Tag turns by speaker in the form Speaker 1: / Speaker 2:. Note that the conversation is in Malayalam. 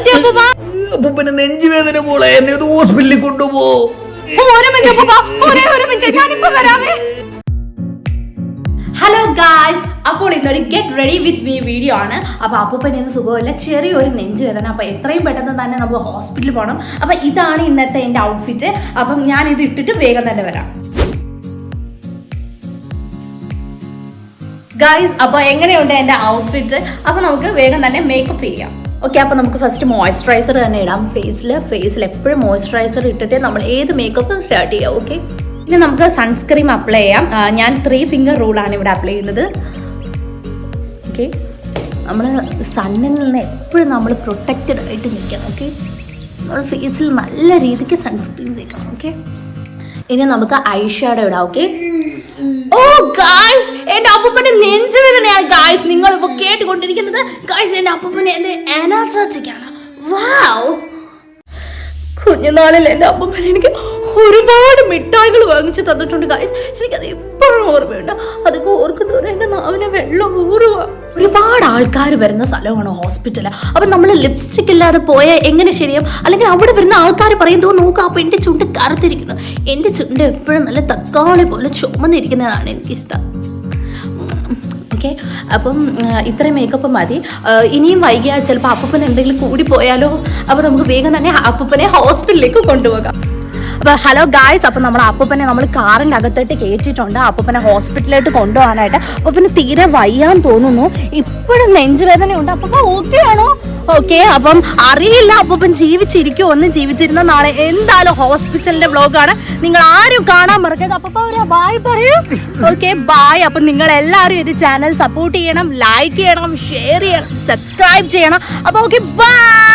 Speaker 1: അപ്പൂപ്പ
Speaker 2: അപ്പൂപ്പന് നെഞ്ചുവേദന പോളെ എന്നെ ഒന്ന് ഹോസ്പിറ്റലിൽ കൊണ്ടുപോ.
Speaker 1: ഒരു ഒരേ ഒരു ഹലോ ഗായ്സ് അപ്പോൾ ഇന്നൊരു get ready with me video ആണ്. അപ്പോൾ അപ്പൂപ്പൻ ഇന്ന് സുഖമല്ല ചെറിയൊരു നെഞ്ച് വേദന അപ്പോൾ എത്രയും പെട്ടെന്ന് തന്നെ നമുക്ക് ഹോസ്പിറ്റലിൽ പോകണം അപ്പോൾ ഇതാണ് ഇന്നത്തെ എന്റെ ഔട്ട്ഫിറ്റ് അപ്പം ഞാൻ ഇത് ഇട്ടിട്ട് വേഗം തന്നെ വരാം. ഗായ്സ് അപ്പോൾ എങ്ങനെയുണ്ട് എന്റെ ഔട്ട്ഫിറ്റ് അപ്പോൾ നമുക്ക് വേഗം തന്നെ മേക്കപ്പ് ചെയ്യാം. ഓക്കെ അപ്പോൾ നമുക്ക് ഫസ്റ്റ് മോയ്സ്ചറൈസർ തന്നെ ഇടാം. ഫേസിൽ ഫേസിൽ എപ്പോഴും മോയ്സ്ചറൈസർ ഇട്ടിട്ട് നമ്മൾ ഏത് മേക്കപ്പും സ്റ്റാർട്ട് ചെയ്യാം ഓക്കെ ഇനി നമുക്ക് സൺസ്ക്രീം അപ്ലൈ ചെയ്യാം. ഞാൻ ത്രീ ഫിംഗർ റൂളാണ് ഇവിടെ അപ്ലൈ ചെയ്യുന്നത്. ഓക്കെ നമ്മൾ സണ്ണിൽ നിന്ന് എപ്പോഴും നമ്മൾ പ്രൊട്ടക്റ്റഡ് ആയിട്ട് നിൽക്കണം ഓക്കെ നമ്മൾ ഫേസിൽ നല്ല രീതിക്ക് സൺസ്ക്രീൻ തേക്കണം ഓക്കെ ഇനി നമുക്ക് ഐ ഇടാം ഓക്കെ ഓ ഗായ്സ് എന്റെ അപ്പ ഇപ്പൊ കേട്ടുകൊണ്ടിരിക്കുന്നത് ഗായ്സ് എന്റെ അപ്പൂപ്പനെ എന്റെ അനാചാറ്റിക്കാണ് വാവ് കുഞ്ഞുനാളിൽ എന്റെ അപ്പൂപ്പൻ എനിക്ക് ഒരുപാട് മിഠായികൾ വാങ്ങിച്ചു തന്നിട്ടുണ്ട് ഗായ്സ് എനിക്കത് ഇപ്പോഴും ഓർമ്മയുണ്ട്. അതൊക്കെ ഓർക്കുന്നവരെ എന്റെ നാവിനെ വെള്ളം ഊറുക. ഒരുപാട് ആൾക്കാർ വരുന്ന സ്ഥലമാണ് ഹോസ്പിറ്റൽ അപ്പം നമ്മൾ ലിപ്സ്റ്റിക് ഇല്ലാതെ പോയാൽ എങ്ങനെ ശരിയാവും? അല്ലെങ്കിൽ അവിടെ വരുന്ന ആൾക്കാർ പറയും "ദോ നോക്ക് അപ്പം എന്റെ ചുണ്ട് കറുത്തിരിക്കുന്നു. എന്റെ ചുണ്ട് എപ്പോഴും നല്ല തക്കാളി പോലെ ചുമന്നിരിക്കുന്നതാണ് എനിക്കിഷ്ടം. ഓക്കെ? അപ്പം ഇത്രയും മേക്കപ്പ് മതി. ഇനിയും വൈകിയാൽ ചിലപ്പോൾ അപ്പൂപ്പൻ എന്തെങ്കിലും കൂടി പോയാലോ? അപ്പോൾ നമുക്ക് വേഗം തന്നെ അപ്പൂപ്പനെ ഹോസ്പിറ്റലിലേക്ക് കൊണ്ടുപോകാം. അപ്പോൾ ഹലോ ഗായ്സ് അപ്പം നമ്മുടെ അപ്പൂപ്പനെ നമ്മൾ കാറിന്റെ അകത്തോട്ട് കയറ്റിയിട്ടുണ്ട്. അപ്പൂപ്പനെ ഹോസ്പിറ്റലിലോട്ട് കൊണ്ടുപോകാനായിട്ട്. അപ്പൂപ്പന് തീരെ വയ്യാൻ തോന്നുന്നു. ഇപ്പോഴും നെഞ്ചുവേദനയുണ്ട്. അപ്പം ഓക്കെ ആണോ? ഓക്കെ അപ്പം അറിയില്ല അപ്പൂപ്പൻ ജീവിച്ചിരിക്കുമോ ഒന്നും ജീവിച്ചിരുന്ന നാളെ എന്തായാലും ഹോസ്പിറ്റലിന്റെ വ്ലോഗാണ്. നിങ്ങൾ ആരും കാണാൻ മറക്കരുത്. അപ്പൊ ബായ് പറയൂ. ഓക്കെ ബായ് അപ്പം നിങ്ങൾ എല്ലാവരും ഇത് ചാനൽ സപ്പോർട്ട് ചെയ്യണം ലൈക്ക് ചെയ്യണം ഷെയർ ചെയ്യണം സബ്സ്ക്രൈബ് ചെയ്യണം. അപ്പൊ ഓക്കെ ബൈ